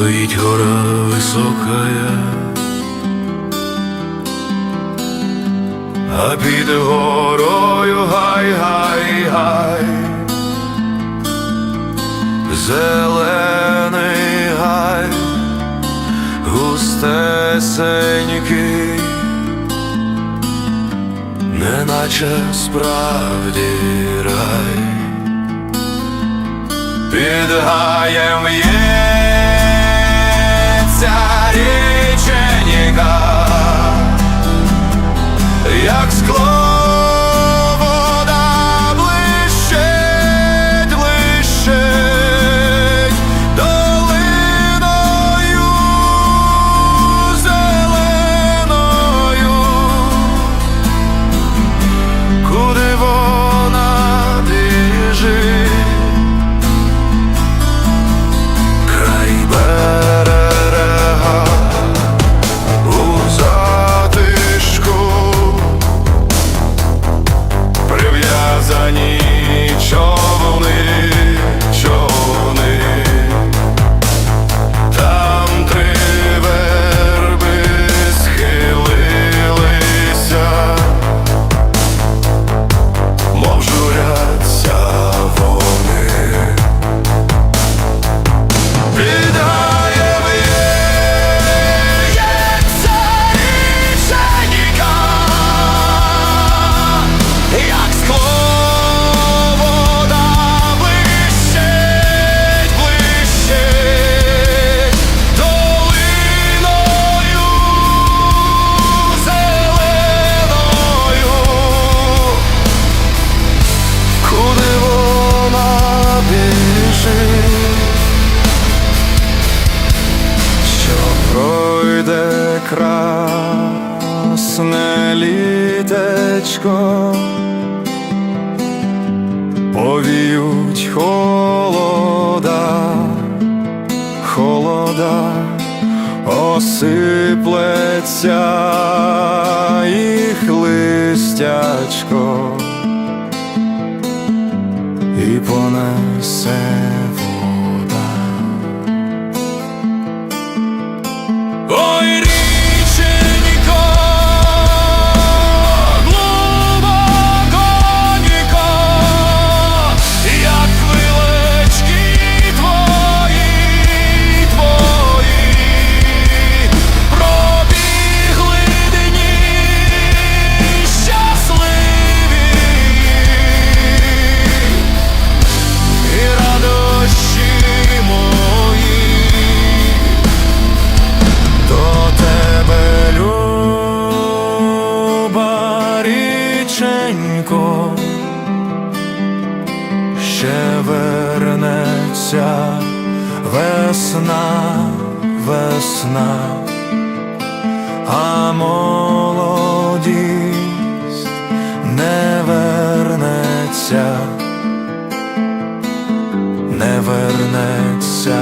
стоїть гора високая, а під горою гай, гай, гай, зелений гай, густесенький, неначе справді рай. Під гаєм в'ється пройде красне літечко, повіють холода, холода, осиплеться їх листячко і понесе вернеться весна, весна, а молодість не вернеться, не вернеться.